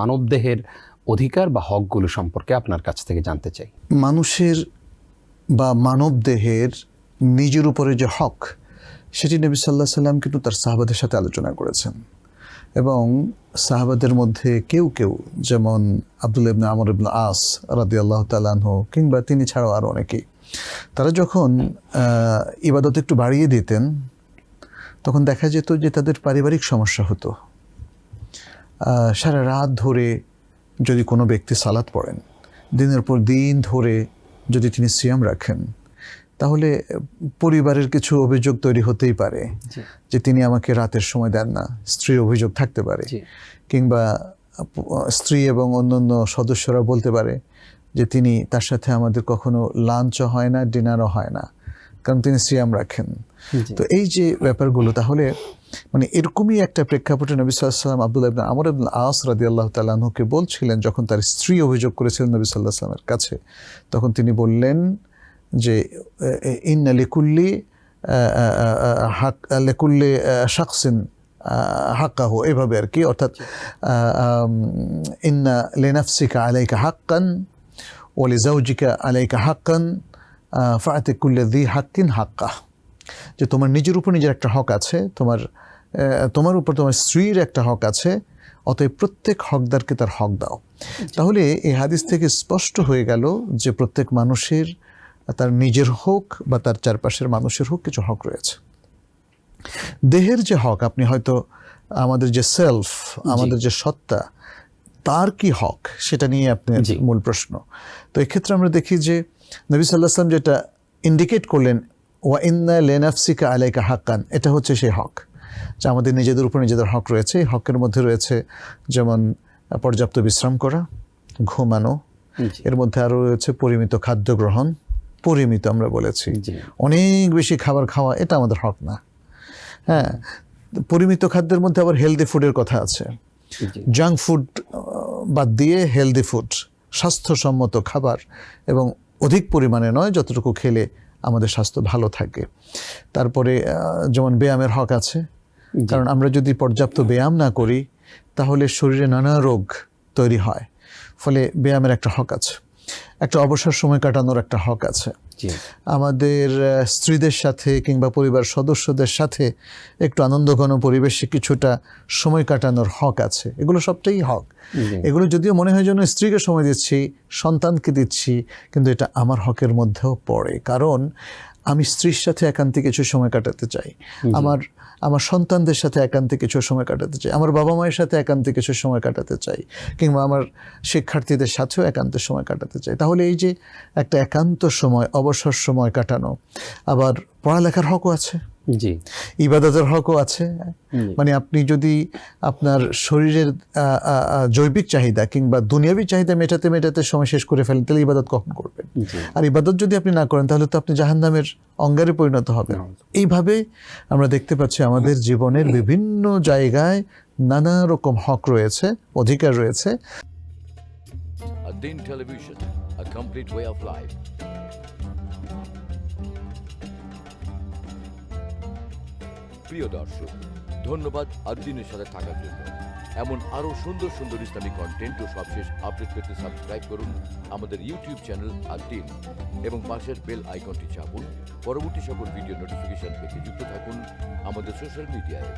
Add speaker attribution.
Speaker 1: মানবদেহের অধিকার বা হকগুলো সম্পর্কে আপনার কাছ থেকে জানতে চাই।
Speaker 2: মানুষের বা মানব দেহের নিজের উপরে যে হক, সেটি নবী সাল্লাহ সাল্লাম কিন্তু তার সাহাবাদের সাথে আলোচনা করেছেন। এবং সাহাবাদের মধ্যে কেউ কেউ, যেমন আব্দুল ইবনা আমর ইবনা আস রাদি আল্লাহ তালাহ কিংবা তিনি ছাড়াও আরও অনেকেই, তারা যখন ইবাদত একটু বাড়িয়ে দিতেন, তখন দেখা যেত যে তাদের পারিবারিক সমস্যা হতো। সারা রাত ধরে যদি কোনো ব্যক্তি সালাত পড়েন দিনের পর দিন ধরে যদি তিনি সিয়াম রাখেন তাহলে পরিবারের কিছু অভিযোগ তৈরি হতেই পারে যে তিনি আমাকে রাতের সময় দেন না। স্ত্রীর অভিযোগ থাকতে পারে কিংবা স্ত্রী এবং অন্যান্য সদস্যরা বলতে পারে যে তিনি তার সাথে আমাদের কখনো লাঞ্চও হয় না ডিনারও হয় না। কারণ তিনি সিয়াম রাখেন। তো এই যে ব্যাপারগুলো তাহলে মানে এরকমই একটা প্রেক্ষাপটে নবী সাল্লাম আব্দুল্লাহ ইবনা আমর ইবনা আস রাদি আল্লাহ তালাহুকে বলছিলেন যখন তার স্ত্রী অভিযোগ করেছিলেন নবী সাল্লাহ সাল্লামের কাছে তখন তিনি বললেন যে ইন্না লিকুল্লি হাক লেকুল্লি শাকসিন হাক্কাহ এভাবে আর কি অর্থাৎ ইন্না লেনাফসিকা আলাইকা হাক্কান ওলি জাউজিকা আলাইকা হাক্কান ফাতে কুল্লে দি হাক্কিন হাক্কা যে তোমার নিজের উপর নিজের একটা হক আছে তোমার তোমার উপর তোমার স্ত্রীর একটা হক আছে অতএব প্রত্যেক হকদারকে তার হক দাও। তাহলে এই হাদিস থেকে স্পষ্ট হয়ে গেল যে প্রত্যেক মানুষের তার নিজের হোক বা তার চারপাশের মানুষের হোক কিছু হক রয়েছে। দেহের যে হক আপনি হয়তো আমাদের যে সেলফ আমাদের যে সত্তা তার কি হক সেটা নিয়ে আপনার। মূল প্রশ্ন। তো এক্ষেত্রে আমরা দেখি যে নবী সাল্লাহ যেটা ইন্ডিকেট করলেন ওয়া ইন্না লেনাফসিকা আলাইকা হাক্কান এটা হচ্ছে সেই হক। যে আমাদের নিজেদের উপর নিজেদের হক রয়েছে। এই হকের মধ্যে রয়েছে যেমন পর্যাপ্ত বিশ্রাম করা ঘুমানো এর মধ্যে আরও রয়েছে পরিমিত খাদ্য গ্রহণ পরিমিত আমরা বলেছি। অনেক বেশি খাবার খাওয়া এটা আমাদের হক না। হ্যাঁ পরিমিত খাদ্যের মধ্যে আবার হেলদি ফুডের কথা আছে। জাঙ্ক ফুড বাদ দিয়ে হেলদি ফুড স্বাস্থ্যসম্মত খাবার এবং অধিক পরিমাণে নয় যতটুকু খেলে আমাদের স্বাস্থ্য ভালো থাকে। তারপরে যেমন ব্যায়ামের হক আছে। কারণ আমরা যদি পর্যাপ্ত ব্যায়াম না করি তাহলে শরীরে নানা রোগ তৈরি হয়। ফলে ব্যায়ামের একটা হক আছে। একটা অবসর সময় কাটানোর একটা হক আছে। আমাদের স্ত্রীদের সাথে কিংবা পরিবার সদস্যদের সাথে একটু আনন্দঘন পরিবেশে কিছুটা সময় কাটানোর হক আছে। এগুলো সবটাই হক। এগুলো যদিও মনে হয় যেন স্ত্রীকে সময় দিচ্ছি সন্তানকে দিচ্ছি কিন্তু এটা আমার হকের মধ্যেও পড়ে। কারণ আমি স্ত্রীর সাথে একান্তে কিছু সময় কাটাতে চাই। আমার আমার সন্তানদের সাথে একান্তে কিছু সময় কাটাতে চাই। আমার বাবা মায়ের সাথে একান্তে কিছু সময় কাটাতে চাই কিংবা আমার শিক্ষার্থীদের সাথেও একান্তে সময় কাটাতে চাই। তাহলে এই যে একটা একান্ত সময় অবসর সময় কাটানো আবার পড়ালেখার হকও আছে।
Speaker 1: জি।
Speaker 2: ইবাদতের হকও আছে। মানে আপনি যদি আপনার শরীরের জৈবিক চাহিদা কিংবা দুনিয়াবি চাহিদা মেটাতে মেটাতে সময় শেষ করে ফেলেন তাহলে ইবাদত কখন করবেন। আর ইবাদত যদি আপনি না করেন তাহলে তো আপনি জাহান্নামের অঙ্গারে পরিণত হবেন। এইভাবে আমরা দেখতে পাচ্ছি আমাদের জীবনের বিভিন্ন জায়গায় নানা রকম হক রয়েছে অধিকার রয়েছে।
Speaker 3: Complete way of life. প্রিয় দর্শক ধন্যবাদ আদিনের সাথে থাকার জন্য। এমন আরও সুন্দর সুন্দর ইসলামিক কন্টেন্ট ও সবশেষ আপডেট পেতে সাবস্ক্রাইব করুন আমাদের ইউটিউব চ্যানেল আদিন এবং পাশের বেল আইকনটি চাপুন। পরবর্তী সকল ভিডিও নোটিফিকেশন পেতে যুক্ত থাকুন আমাদের সোশ্যাল মিডিয়ায়